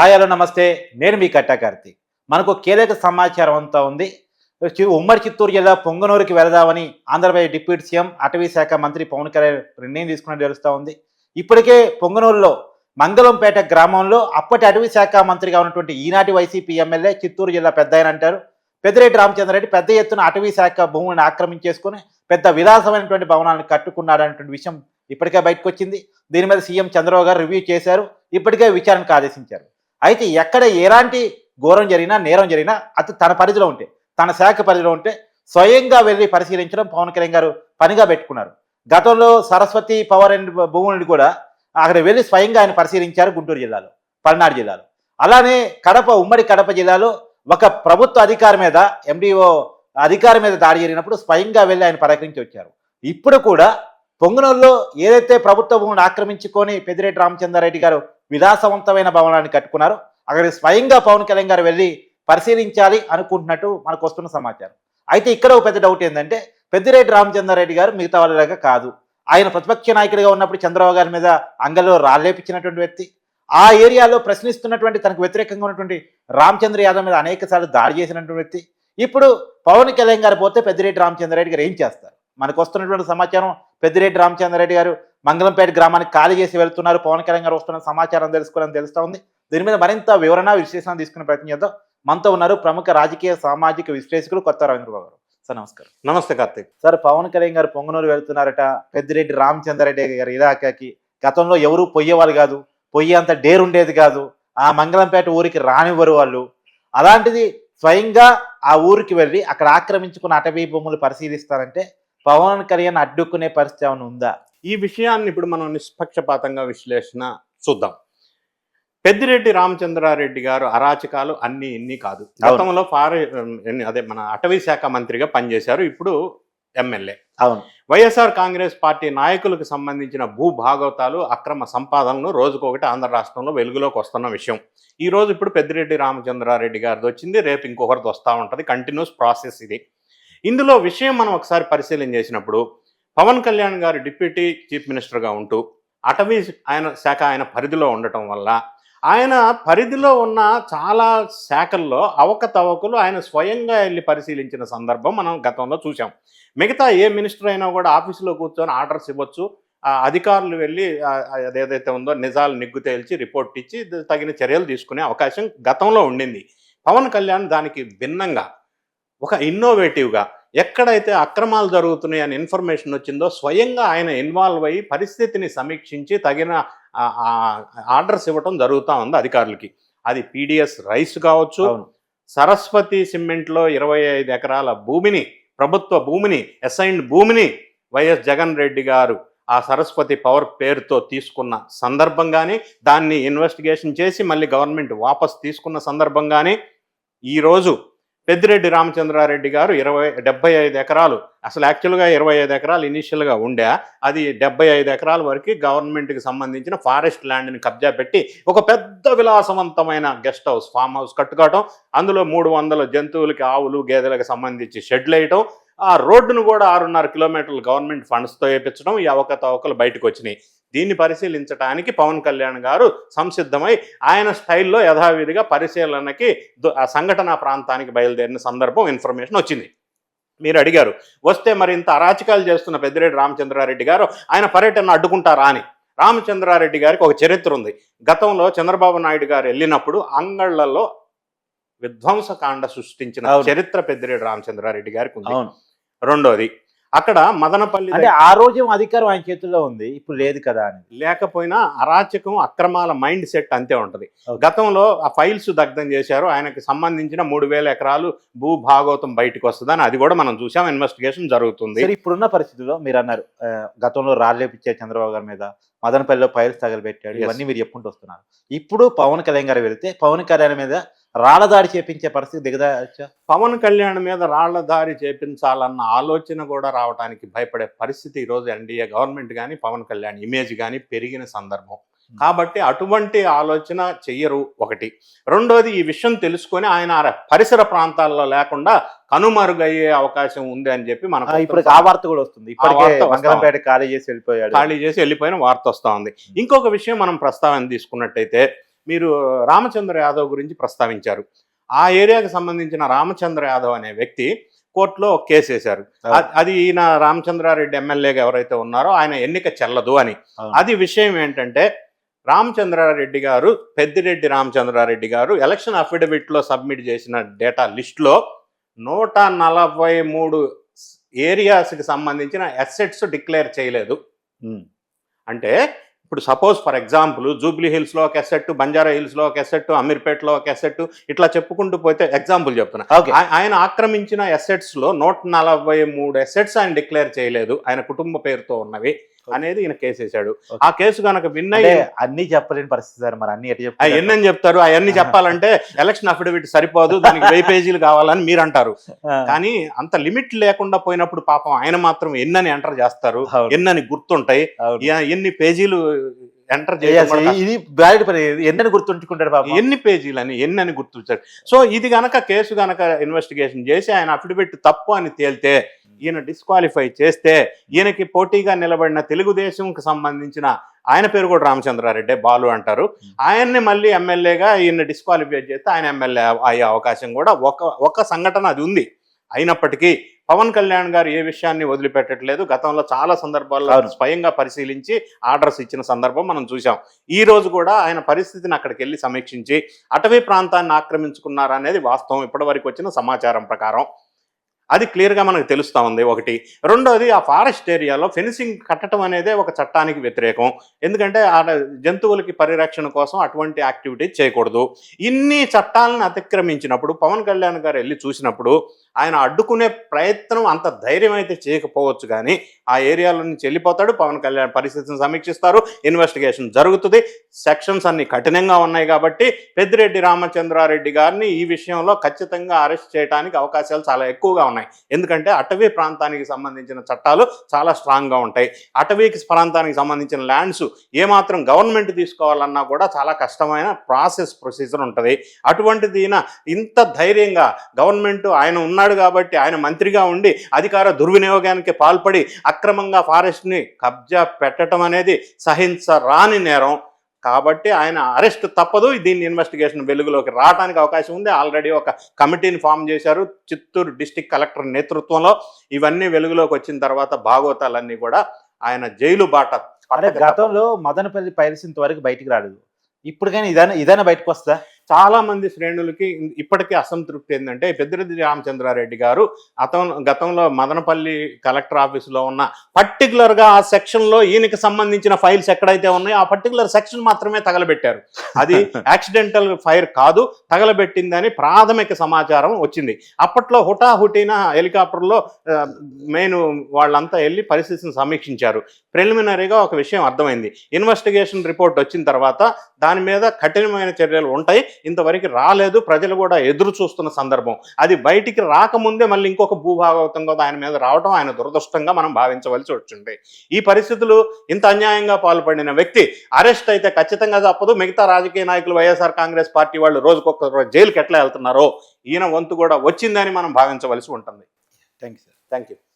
Hi hello నమస్తే. నేను మీ కట్టా కార్తీక్. మనకు కీలక సమాచారం అంతా ఉంది. ఉమ్మడి చిత్తూరు జిల్లా పొంగనూరుకి వెళదామని ఆంధ్రప్రదేశ్ డిప్యూటీ సీఎం అటవీ శాఖ మంత్రి పవన్ కళ్యాణ్ నిర్ణయం తీసుకున్నట్టు తెలుస్తూ ఉంది. ఇప్పటికే పొంగనూరులో మంగళంపేట గ్రామంలో అప్పటి అటవీ శాఖ మంత్రిగా ఉన్నటువంటి ఈనాటి వైసీపీ ఎమ్మెల్యే చిత్తూరు జిల్లా పెద్ద ఆయన అంటారు. పెద్దిరెడ్డి రామచంద్రరెడ్డి పెద్ద ఎత్తున అటవీ శాఖ భూములను ఆక్రమించేసుకుని పెద్ద విలాసమైనటువంటి భవనాలను కట్టుకున్నాడనేటువంటి విషయం ఇప్పటికే బయటకు వచ్చింది దీని మీద సీఎం చంద్రబాబు గారు రివ్యూ చేశారు. ఇప్పటికే విచారణకు ఆదేశించారు. అయితే ఎక్కడ ఎలాంటి ఘోరం జరిగినా నేరం జరిగినా అది తన పరిధిలో ఉంటే తన శాఖ పరిధిలో ఉంటే స్వయంగా వెళ్ళి పరిశీలించడం పవన్ కళ్యాణ్ గారు పనిగా పెట్టుకున్నారు. గతంలో సరస్వతి పవర్ అండ్ భూములను కూడా అక్కడ వెళ్ళి స్వయంగా ఆయన పరిశీలించారు గుంటూరు జిల్లాలో పల్నాడు జిల్లాలో. అలానే కడప ఉమ్మడి కడప జిల్లాలో ఒక ప్రభుత్వ అధికారి మీద ఎండిఓ అధికారి మీద దాడి జరిగినప్పుడు స్వయంగా వెళ్ళి ఆయన పరాకరించి వచ్చారు. ఇప్పుడు కూడా పొంగనూరులో ఏదైతే ప్రభుత్వ భూమిని ఆక్రమించుకొని పెద్దిరెడ్డి రామచంద్రారెడ్డి గారు విలాసవంతమైన భవనాన్ని కట్టుకున్నారు. అక్కడికి స్వయంగా పవన్ కళ్యాణ్ గారు వెళ్ళి పరిశీలించాలి అనుకుంటున్నట్టు మనకు వస్తున్న సమాచారం. అయితే ఇక్కడ ఒక పెద్ద డౌట్ ఏంటంటే పెద్దిరెడ్డి రామచంద్రారెడ్డి గారు మిగతా వాళ్ళలాగా కాదు. ఆయన ప్రతిపక్ష నాయకుడిగా ఉన్నప్పుడు చంద్రబాబు గారి మీద అంగలో రాళ్ళేపించినటువంటి వ్యక్తి. ఆ ఏరియాలో ప్రశ్నిస్తున్నటువంటి తనకు వ్యతిరేకంగా ఉన్నటువంటి రామచంద్ర యాదవ్ మీద అనేక సార్లు దాడి చేసినటువంటి వ్యక్తి. ఇప్పుడు పవన్ కళ్యాణ్ గారు పోతే పెద్దిరెడ్డి రామచంద్రారెడ్డి గారు ఏం చేస్తారు? మనకు వస్తున్నటువంటి సమాచారం పెద్దిరెడ్డి రామచంద్రారెడ్డి గారు మంగళంపేట గ్రామానికి ఖాళీ చేసి వెళ్తున్నారు. పవన్ కళ్యాణ్ గారు వస్తున్న సమాచారం తెలుసుకోవాలని తెలుస్తా ఉంది. దీని మీద మరింత వివరణ విశ్లేషణ తీసుకునే ప్రయత్నం చేద్దాం. మనతో ఉన్నారు ప్రముఖ రాజకీయ సామాజిక విశ్లేషకులు కొత్త రవీంద్రబాబు గారు. సార్ నమస్కారం. నమస్తే కార్తీక్. సార్ పవన్ కళ్యాణ్ గారు పొంగనూరు వెళ్తున్నారట. పెద్దిరెడ్డి రామచంద్రారెడ్డి గారి ఇలాకాకి గతంలో ఎవరు పొయ్యేవాళ్ళు కాదు. పొయ్యి అంత డేర్ ఉండేది కాదు. ఆ మంగళంపేట ఊరికి రానివ్వరు వాళ్ళు. అలాంటిది స్వయంగా ఆ ఊరికి వెళ్ళి అక్కడ ఆక్రమించుకున్న అటవీ భూములు పరిశీలిస్తారంటే పవన్ కళ్యాణ్ అడ్డుకునే పరిస్థితి ఏమైనా ఉందా? ఈ విషయాన్ని ఇప్పుడు మనం నిష్పక్షపాతంగా విశ్లేషణ చూద్దాం. పెద్దిరెడ్డి రామచంద్రారెడ్డి గారు అరాచకాలు అన్ని ఇన్ని కాదు. గతంలో ఫారె అదే మన అటవీ శాఖ మంత్రిగా పనిచేశారు. ఇప్పుడు ఎమ్మెల్యే. అవును. వైఎస్ఆర్ కాంగ్రెస్ పార్టీ నాయకులకు సంబంధించిన భూ భాగవతాలు అక్రమ సంపాదనలు రోజుకొకటి ఆంధ్ర రాష్ట్రంలో వెలుగులోకి వస్తున్న విషయం. ఈ రోజు ఇప్పుడు పెద్దిరెడ్డి రామచంద్రారెడ్డి గారిది వచ్చింది. రేపు ఇంకొకరిది వస్తూ ఉంటుంది. కంటిన్యూస్ ప్రాసెస్ ఇది. ఇందులో విషయం మనం ఒకసారి పరిశీలన చేసినప్పుడు పవన్ కళ్యాణ్ గారు డిప్యూటీ చీఫ్ మినిస్టర్గా ఉంటూ అటవీ ఆయన శాఖ ఆయన పరిధిలో ఉండటం వల్ల ఆయన పరిధిలో ఉన్న చాలా శాఖల్లో అవకతవకలు ఆయన స్వయంగా వెళ్ళి పరిశీలించిన సందర్భం మనం గతంలో చూసాం మిగతా ఏ మినిస్టర్ అయినా కూడా ఆఫీసులో కూర్చొని ఆర్డర్స్ ఇవ్వచ్చు. అధికారులు వెళ్ళి ఆ, అదేదైతే ఉందో నిజాలు నిగ్గు తేల్చి రిపోర్ట్ ఇచ్చి తగిన చర్యలు తీసుకునే అవకాశం గతంలో ఉండింది. పవన్ కళ్యాణ్ దానికి భిన్నంగా ఒక ఇన్నోవేటివ్గా ఎక్కడైతే అక్రమాలు జరుగుతున్నాయి అని ఇన్ఫర్మేషన్ వచ్చిందో స్వయంగా ఆయన ఇన్వాల్వ్ అయ్యి పరిస్థితిని సమీక్షించి తగిన ఆర్డర్స్ ఇవ్వటం జరుగుతూ ఉంది అధికారులకి. అది పీడిఎస్ రైస్ కావచ్చు సరస్వతి సిమెంట్లో ఇరవై ఐదు ఎకరాల భూమిని ప్రభుత్వ భూమిని అసైన్డ్ భూమిని వైఎస్ జగన్ రెడ్డి గారు ఆ సరస్వతి పవర్ పేరుతో తీసుకున్న సందర్భంగానే దాన్ని ఇన్వెస్టిగేషన్ చేసి మళ్ళీ గవర్నమెంట్ వాపస్ తీసుకున్న సందర్భంగానే ఈరోజు పెద్దిరెడ్డి రామచంద్రారెడ్డి గారు ఇరవై డెబ్బై ఐదు ఎకరాలు అసలు యాక్చువల్గా ఇరవై ఐదు ఎకరాలు ఇనీషియల్గా ఉండే అది డెబ్బై ఐదు ఎకరాల వరకు గవర్నమెంట్కి సంబంధించిన ఫారెస్ట్ ల్యాండ్ని కబ్జా పెట్టి ఒక పెద్ద విలాసవంతమైన గెస్ట్ హౌస్ ఫామ్ హౌస్ కట్టుకోవటం అందులో మూడు వందల జంతువులకి ఆవులు గేదెలకు సంబంధించి షెడ్లు వేయటం ఆ రోడ్డును కూడా ఆరున్నర కిలోమీటర్లు గవర్నమెంట్ ఫండ్స్తో వేయించడం ఈ అవకతవకలు బయటకు వచ్చినాయి. దీన్ని పరిశీలించడానికి పవన్ కళ్యాణ్ గారు సంసిద్ధమై ఆయన స్టైల్లో యథావిధిగా పరిశీలనకి సంఘటనా ప్రాంతానికి బయలుదేరిన సందర్భం ఇన్ఫర్మేషన్ వచ్చింది. మీరు అడిగారు వస్తే మరి ఇంత అరాచకాలు చేస్తున్న పెద్దిరెడ్డి రామచంద్రారెడ్డి గారు ఆయన పర్యటన అడ్డుకుంటారా అని? రామచంద్రారెడ్డి గారికి ఒక చరిత్ర ఉంది. గతంలో చంద్రబాబు నాయుడు గారు వెళ్ళినప్పుడు అంగళ్ళలో విధ్వంసకాండ సృష్టించిన. చరిత్ర పెద్దిరెడ్డి రామచంద్రారెడ్డి గారికి ఉంది. రెండోది అక్కడ మదనపల్లి అంటే ఆ రోజు అధికారం ఆయన చేతుల్లో ఉంది ఇప్పుడు లేదు కదా అని లేకపోయినా అరాచకం అక్రమాల మైండ్ సెట్ అంతే ఉంటది. గతంలో ఆ ఫైల్స్ దగ్ధం చేశారు ఆయనకి సంబంధించిన మూడు వేల ఎకరాలు భూ భాగవతం బయటకు వస్తుందని అది కూడా మనం చూసాం ఇన్వెస్టిగేషన్ జరుగుతుంది ఇప్పుడున్న పరిస్థితుల్లో మీరు అన్నారు గతంలో రాళ్ళేపిచ్చే చంద్రబాబు గారి మీద మదనపల్లిలో ఫైల్స్ తగలబెట్టాడు. ఇవన్నీ మీరు చెప్పుకుంటూ వస్తున్నారు ఇప్పుడు పవన్ కళ్యాణ్ గారు వెళితే పవన్ కళ్యాణ్ మీద రాళ్ళ దాడి చేపించే పరిస్థితి దిగదాచా పవన్ కళ్యాణ్ మీద రాళ్ళ దారి చేపించాలన్న ఆలోచన కూడా రావడానికి భయపడే పరిస్థితి ఈరోజు ఎన్డీఏ గవర్నమెంట్ కానీ పవన్ కళ్యాణ్ ఇమేజ్ కానీ పెరిగిన సందర్భం. కాబట్టి అటువంటి ఆలోచన చెయ్యరు ఒకటి. రెండోది ఈ విషయం తెలుసుకొని ఆయన పరిసర ప్రాంతాల్లో లేకుండా కనుమరుగయ్యే అవకాశం ఉంది అని చెప్పి మనకు ఇప్పుడు ఆ వార్త కూడా వస్తుంది. మంగళంపేట ఖాళీ చేసి వెళ్ళిపోయాడు. ఖాళీ చేసి వెళ్ళిపోయిన వార్త వస్తూ ఉంది. ఇంకొక విషయం మనం ప్రస్తావన తీసుకున్నట్టయితే మీరు రామచంద్ర యాదవ్ గురించి ప్రస్తావించారు. ఆ ఏరియాకి సంబంధించిన రామచంద్ర యాదవ్ అనే వ్యక్తి కోర్టులో ఒక కేసు వేశారు. అది ఈయన రామచంద్రారెడ్డి ఎమ్మెల్యేగా ఎవరైతే ఉన్నారో ఆయన ఎన్నిక చెల్లదు అని. అది విషయం ఏంటంటే రామచంద్రారెడ్డి గారు పెద్దిరెడ్డి రామచంద్రారెడ్డి గారు ఎలక్షన్ అఫిడవిట్లో సబ్మిట్ చేసిన డేటా లిస్ట్లో నూట నలభై మూడు ఏరియాస్కి సంబంధించిన అసెట్స్ డిక్లేర్ చేయలేదు. అంటే ఇప్పుడు సపోజ్ ఫర్ ఎగ్జాంపుల్ జూబ్లీ హిల్స్లో ఒక ఎసెట్ బంజారా హిల్స్లో ఒక ఎసెట్ అమీర్పేటలో ఒక ఎసెట్ ఇట్లా చెప్పుకుంటూ పోతే ఎగ్జాంపుల్ చెప్తున్నా. ఆయన ఆక్రమించిన assets లో నూట నలభై మూడు అసెట్స్ ఆయన డిక్లేర్ చేయలేదు. ఆయన కుటుంబ పేరుతో ఉన్నవి. అనేది ఈయన కేసు వేశాడు. Okay. ఆ కేసు కనుక విన్ అయ్యి అన్ని చెప్పలేని పరిస్థితి సార్ మరి అన్ని ఆ చెప్తారు ఎన్నని చెప్తారు అవన్నీ చెప్పాలంటే ఎలక్షన్ అఫిడవిట్ సరిపోదు దానికి వెయ్యి పేజీలు కావాలని మీరు అంటారు కానీ అంత లిమిట్ లేకుండా పోయినప్పుడు పాపం ఆయన మాత్రం ఎన్నని ఎంటర్ చేస్తారు ఎన్నని గుర్తుంటాయి ఎన్ని పేజీలు ఎంటర్ ఇది పని ఎన్నని గుర్తుంచుకుంటాడు పాపం? ఎన్ని పేజీలని ఎన్ని అని గుర్తుంచారు సో ఇది గనక కేసు గనక ఇన్వెస్టిగేషన్ చేసి ఆయన అఫిడవిట్ తప్పు అని తేలితే ఈయన డిస్క్వాలిఫై చేస్తే ఈయనకి పోటీగా నిలబడిన తెలుగుదేశంకి సంబంధించిన ఆయన పేరు కూడా రామచంద్రారెడ్డి బాలు అంటారు. ఆయన్ని మళ్ళీ ఎమ్మెల్యేగా ఈయన డిస్క్వాలిఫై చేస్తే ఆయన ఎమ్మెల్యే అయ్యే అవకాశం కూడా ఒక ఒక సంఘటన అది ఉంది. అయినప్పటికీ పవన్ కళ్యాణ్ గారు ఏ విషయాన్ని వదిలిపెట్టట్లేదు. గతంలో చాలా సందర్భాల్లో. స్వయంగా పరిశీలించి ఆర్డర్స్ ఇచ్చిన సందర్భం మనం చూసాం ఈ రోజు కూడా ఆయన పరిస్థితిని అక్కడికి వెళ్ళి సమీక్షించి అటవీ ప్రాంతాన్ని ఆక్రమించుకున్నారా అనేది వాస్తవం. ఇప్పటివరకు వచ్చిన సమాచారం ప్రకారం అది క్లియర్గా మనకు తెలుస్తూ ఉంది. ఒకటి. రెండోది ఆ ఫారెస్ట్ ఏరియాలో ఫెన్సింగ్ కట్టడం అనేదే ఒక చట్టానికి వ్యతిరేకం. ఎందుకంటే ఆ జంతువులకి పరిరక్షణ కోసం అటువంటి యాక్టివిటీ చేయకూడదు. ఇన్ని చట్టాలను అతిక్రమించినప్పుడు పవన్ కళ్యాణ్ గారు వెళ్ళి చూసినప్పుడు ఆయన అడ్డుకునే ప్రయత్నం అంత ధైర్యం అయితే చేయకపోవచ్చు కానీ ఆ ఏరియాలో నుంచి వెళ్ళిపోతాడు పవన్ కళ్యాణ్ పరిస్థితిని సమీక్షిస్తారు ఇన్వెస్టిగేషన్ జరుగుతుంది. సెక్షన్స్ అన్ని కఠినంగా ఉన్నాయి కాబట్టి పెద్దిరెడ్డి రామచంద్రారెడ్డి గారిని ఈ విషయంలో ఖచ్చితంగా అరెస్ట్ చేయడానికి అవకాశాలు చాలా ఎక్కువగా ఉన్నాయి. ఎందుకంటే అటవీ ప్రాంతానికి సంబంధించిన చట్టాలు చాలా స్ట్రాంగ్గా ఉంటాయి. అటవీకి ప్రాంతానికి సంబంధించిన ల్యాండ్స్ ఏమాత్రం గవర్నమెంట్ తీసుకోవాలన్నా కూడా చాలా కష్టమైన ప్రాసెస్ ప్రొసీజర్ ఉంటుంది. అటువంటిది ఇంత ధైర్యంగా గవర్నమెంట్ ఆయన ఉన్నాడు కాబట్టి ఆయన మంత్రిగా ఉండి అధికార దుర్వినియోగానికి పాల్పడి అక్రమంగా ఫారెస్ట్ని కబ్జా పెట్టడం అనేది సహించరాని నేరం. కాబట్టి ఆయన అరెస్ట్ తప్పదు. దీన్ని ఇన్వెస్టిగేషన్ వెలుగులోకి రావడానికి అవకాశం ఉంది. ఆల్రెడీ ఒక కమిటీని ఫామ్ చేశారు. చిత్తూరు డిస్టిక్ కలెక్టర్ నేతృత్వంలో. ఇవన్నీ వెలుగులోకి వచ్చిన తర్వాత భాగవతాలన్నీ కూడా ఆయన జైలు బాట తప్పదు. గతంలో మదనపల్లి పైరసీ ఇంతవరకు బయటికి రాలేదు. ఇప్పుడు కానీ ఇదైనా ఇదైనా బయటకు వస్తా చాలా మంది శ్రేణులకి ఇప్పటికీ అసంతృప్తి ఏంటంటే పెద్దిరెడ్డి రామచంద్రారెడ్డి గారు అతను గతంలో మదనపల్లి కలెక్టర్ ఆఫీసులో ఉన్న పర్టికులర్గా ఆ సెక్షన్లో ఈయనకి సంబంధించిన ఫైల్స్ ఎక్కడైతే ఉన్నాయో ఆ పర్టికులర్ సెక్షన్ మాత్రమే తగలబెట్టారు. అది యాక్సిడెంటల్ ఫైర్ కాదు తగలబెట్టిందని ప్రాథమిక సమాచారం వచ్చింది. అప్పట్లో హుటాహుటిన హెలికాప్టర్లో మెయిన్ వాళ్ళంతా వెళ్ళి పరిస్థితిని సమీక్షించారు. ప్రిలిమినరీగా ఒక విషయం అర్థమైంది. ఇన్వెస్టిగేషన్ రిపోర్ట్ వచ్చిన తర్వాత దాని మీద కఠినమైన చర్యలు ఉంటాయి. ఇంతవరకు రాలేదు ప్రజలు కూడా ఎదురు చూస్తున్న సందర్భం. అది బయటికి రాకముందే మళ్ళీ ఇంకొక భూభాగవతం కూడా ఆయన మీద రావడం ఆయన దురదృష్టంగా మనం భావించవలసి వచ్చింది. ఈ పరిస్థితులు ఇంత అన్యాయంగా పాల్పడిన వ్యక్తి అరెస్ట్ అయితే ఖచ్చితంగా తప్పదు. మిగతా రాజకీయ నాయకులు వైఎస్ఆర్ కాంగ్రెస్ పార్టీ వాళ్ళు రోజుకొక జైలుకి ఎట్లా వెళ్తున్నారో ఈయన వంతు కూడా వచ్చిందని మనం భావించవలసి ఉంటుంది. Thank you sir thank you